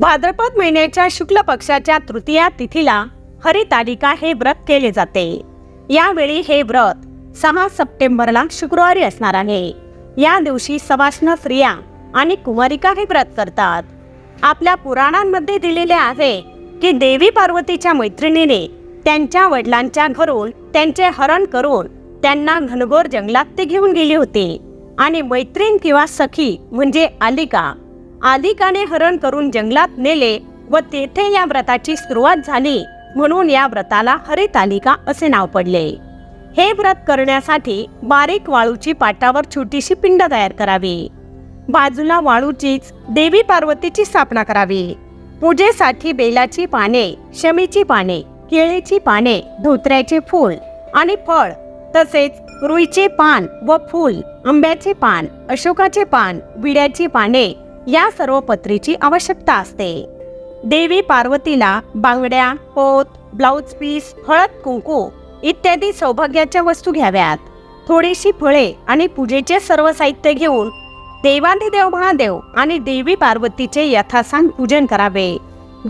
भाद्रपद महिन्याच्या शुक्ल पक्षाच्या तृतीया तिथीला हरितालिका हे व्रत केले जाते. यावेळी हे व्रत सहा सप्टेंबरला शुक्रवारी असणार आहे. या दिवशी सवाष्ण स्त्रिया आणि कुमारिका हे व्रत करतात. आपल्या पुराणांमध्ये दिलेले आहे की देवी पार्वतीच्या मैत्रिणीने त्यांच्या वडिलांच्या घरून त्यांचे हरण करून त्यांना घनघोर जंगलात ते घेऊन गेली होती. आणि मैत्रीण किंवा सखी म्हणजे आलिका आलिकाने हरण करून जंगलात नेले व तेथे या व्रताची सुरुवात झाली. म्हणून या व्रताला हरितालिका असे नाव पडले. हे व्रत करण्यासाठी बारीक वाळूची पाटावर छोटीशी पिंड तयार करावी. बाजूला वाळूचीच देवी पार्वतीची स्थापना करावी. पूजेसाठी बेलाची पाने शमीची पाने केळीची पाने धोत्र्याचे फूल आणि फळ तसेच रुईचे पान व फूल आंब्याचे पान अशोकाचे पान विड्याची पाने या सर्व पत्रीची आवश्यकता असते. देवी पार्वतीला बांगड्या पोत ब्लाऊज पीस हळद कुंकू इत्यादी सौभाग्याच्या वस्तू घ्याव्यात. थोडीशी फळे आणि पूजेचे सर्व साहित्य घेऊन देवाधिदेव महादेव आणि देवी पार्वतीचे यथासांग पूजन करावे.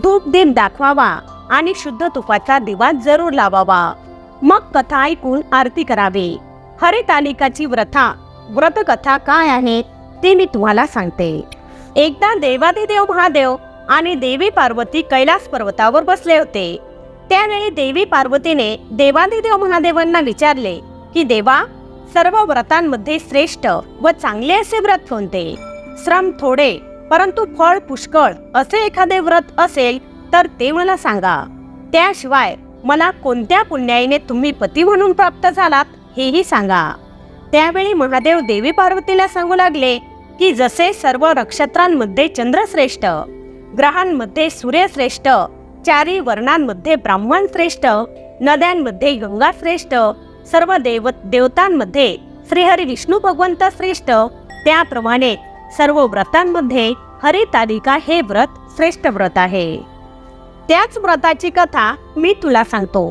धूप दीप दाखवावा आणि शुद्ध तुपाचा दिवा जरूर लावावा. मग कथा ऐकून आरती करावी. हरितालिकाची व्रथा व्रतकथा काय आहे ते मी तुम्हाला सांगते. एकदा देवाधिदेव महादेव आणि देवी पार्वती कैलास पर्वतावर बसले होते. त्यावेळी देवी पार्वतीने देवाधिदेव महादेवांना विचारले की देवा सर्व व्रतांमध्ये श्रेष्ठ व चांगले असे व्रत कोणते? श्रम थोडे परंतु फळ पुष्कळ असे एखादे व्रत असेल तर ते मला सांगा. त्याशिवाय मला कोणत्या पुण्याईने तुम्ही पती म्हणून प्राप्त झालात हेही सांगा. त्यावेळी महादेव देवी पार्वतीला सांगू लागले की जसे सर्व नक्षत्रांमध्ये चंद्रश्रेष्ठ ग्रहांमध्ये सूर्यश्रेष्ठ चारी वर्णांमध्ये ब्राह्मण श्रेष्ठ नद्यांमध्ये गंगा श्रेष्ठ सर्व देव देवतांमध्ये श्रीहरी विष्णू भगवंत श्रेष्ठ त्याप्रमाणे सर्व व्रतांमध्ये हरितालिका हे व्रत श्रेष्ठ व्रत आहे. त्याच व्रताची कथा मी तुला सांगतो.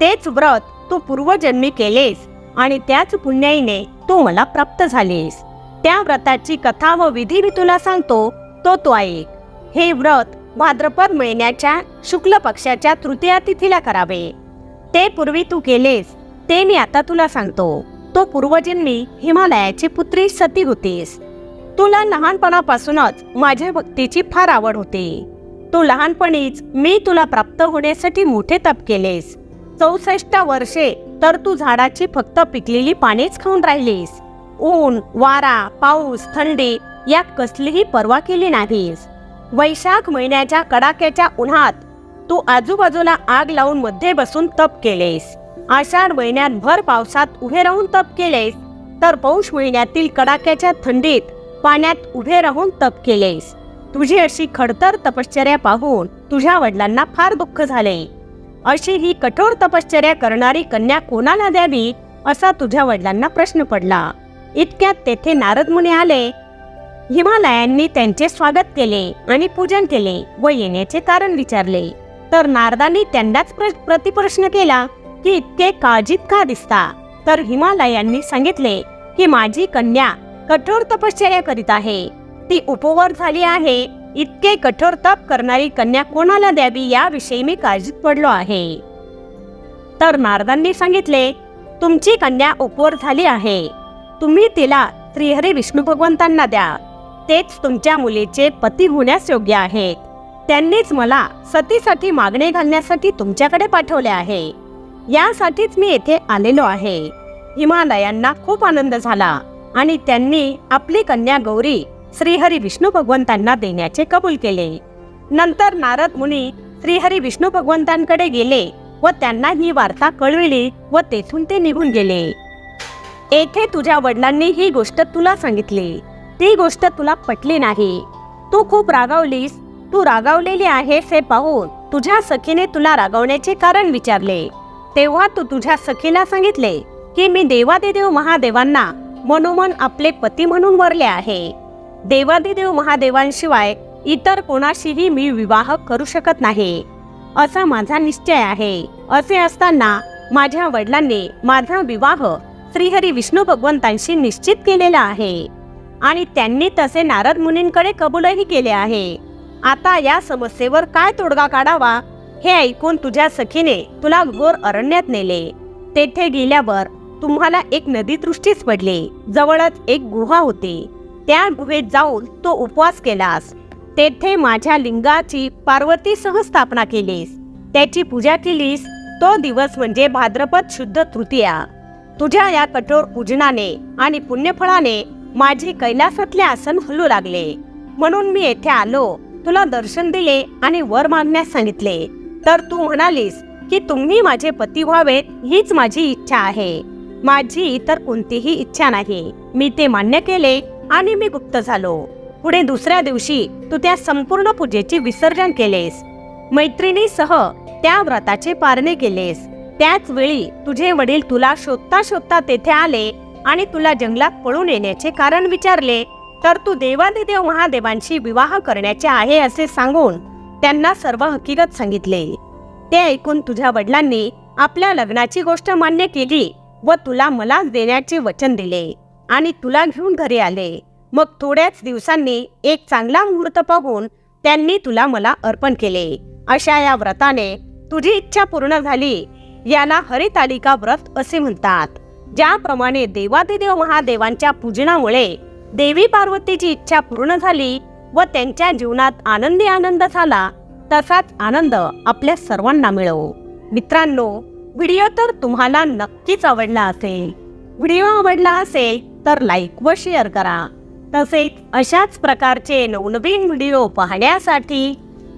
तेच व्रत तू पूर्वजन्मी केलेस आणि त्याच पुण्याईने तू मला प्राप्त झालीस. त्या व्रताची कथा व विधी मी तुला सांगतो तो तो ऐक. हे व्रत भाद्रपद महिन्याच्या शुक्ल पक्षाच्या तृतीया तिथीला करावे. ते पूर्वी तू केलेस ते मी आता तुला सांगतो. तो पूर्वजन्मी हिमालयाची पुत्री सती होतीस. तुला लहानपणापासूनच माझ्या भक्तीची फार आवड होती. तू लहानपणीच मी तुला प्राप्त होण्यासाठी मोठे तप केलेस. चौसष्ट वर्षे तर तू झाडाची फक्त पिकलेली पानेच खाऊन राहिलीस. ऊन वारा पाऊस थंडी या कसलीही पर्वा केली नाहीस. वैशाख महिन्याच्या कडाक्याच्या उन्हात तू आजूबाजूला आग लावून मध्ये बसून तप केलेस. आषाढ महिन्यात भर पावसात उभे राहून तप केलेस. तर पौष महिन्यातील कडाक्याच्या थंडीत पाण्यात उभे राहून तप केलेस. तुझी अशी खडतर तपश्चर्या पाहून तुझ्या वडिलांना फार दुःख झाले. अशी ही कठोर तपश्चर्या करणारी कन्या कोणाला द्यावी असा तुझ्या वडिलांना प्रश्न पडला. इतक्यात तेथे नारद मुनी आले. हिमालयांनी त्यांचे स्वागत केले आणि पूजन केले व येण्याचे कारण विचारले. तर नारदांनी त्यांनाच प्र- प्रतिप्रश्न केला की इतके काळजीत का दिसता? तर हिमालयांनी सांगितले की माझी कन्या कठोर तपश्चर्या करीत आहे. ती उपवर झाली आहे. इतके कठोर तप करणारी कन्या कोणाला द्यावी याविषयी मी काळजीत पडलो आहे. तर नारदांनी सांगितले तुमची कन्या उपवर झाली आहे. तुम्ही तिला श्रीहरी विष्णू भगवंतांना द्या. तेच तुमच्या मुलीचे पती होण्यास योग्य आहेत. त्यांनीच मला सतीसाठी मागणे घालण्यासाठी तुमच्याकडे पाठवले आहे. यासाठीच मी येथे आलेलो आहे. हिमालयांना खूप आनंद झाला आणि त्यांनी आपली कन्या गौरी श्रीहरी विष्णू भगवंतांना देण्याचे कबूल केले. नंतर नारद मुनी श्रीहरी विष्णू भगवंतांकडे गेले व त्यांना ही वार्ता कळविली व तेथून ते निघून गेले. येथे तुझ्या वडिलांनी ही गोष्ट तुला सांगितली. ती गोष्ट तुला पटली नाही. तू खूप रागावलीस. तू रागावलेली आहेस हे पाहून तुझ्या सखीने तुला रागावण्याचे कारण विचारले. तेव्हा तू तुझ्या सखीला सांगितले की मी देवादिदेव महादेवांना मनोमन आपले पती म्हणून वरले आहे. देवादिदेव महादेवांशिवाय इतर कोणाशीही मी विवाह करू शकत नाही. असा माझा निश्चय आहे. असे असताना माझ्या वडिलांनी माझा विवाह श्रीहरी विष्णू भगवंतांशी निश्चित केलेला आहे. आणि त्यांनी तसे नारद मुनींकडे कबूलही केले आहे. आता या समस्येवर काय तोडगा काढावा हे ऐकून तुझ्या सखीने तुला घोर अरण्यात नेले. तेथे गेल्यावर तुम्हाला एक नदी दृष्टीस पडली. जवळच एक गुहा होती. त्या गुहेत जाऊन तो उपवास केलास. तेथे माझ्या लिंगाची पार्वतीसह स्थापना केलीस. त्याची पूजा केलीस. तो दिवस म्हणजे भाद्रपद शुद्ध तृतीया. तुझ्या या कठोर पूजनाने आणि पुण्यफळाने माझे कैलासातले आसन हलू लागले. म्हणून मी येथे आलो तुला दर्शन दिले आणि वर मागण्यास सांगितले. तर तू म्हणालीस की तुम्ही माझे पती व्हावेत हीच माझी इच्छा आहे. माझी इतर कोणतीही इच्छा नाही. मी ते मान्य केले आणि मी गुप्त झालो. पुढे दुसऱ्या दिवशी तू त्या संपूर्ण पूजेचे विसर्जन केलेस. मैत्रिणीसह त्या व्रताचे पारणे केलेस. त्याच वेळी तुझे वडील तुला शोधता शोधता तेथे आले आणि तुला जंगलात पळून येण्याचे कारण विचारले तर तू देवादिदेव महादेवांशी विवाह करण्याचे आहे असे सांगून त्यांना सर्व हकीकत सांगितले. ते ऐकून तुझ्या वडिलांनी आपल्या लग्नाची गोष्ट मान्य केली व तुला मलाच देण्याचे वचन दिले आणि तुला घेऊन घरी आले. मग थोड्याच दिवसांनी एक चांगला मुहूर्त पाहून त्यांनी तुला मला अर्पण केले. अशा या व्रताने तुझी इच्छा पूर्ण झाली याला हरितालिका व्रत असे म्हणतात. ज्याप्रमाणे देवादिदेव महादेवांच्या पूजनामुळे देवी पार्वतीची इच्छा पूर्ण झाली व त्यांच्या जीवनात आनंदी आनंद झाला तसाच आनंद आपल्या सर्वांना मिळो. मित्रांनो व्हिडिओ तर तुम्हाला नक्कीच आवडला असेल. व्हिडिओ आवडला असेल तर लाईक व शेअर करा. तसेच अशाच प्रकारचे नवनवीन व्हिडिओ पाहण्यासाठी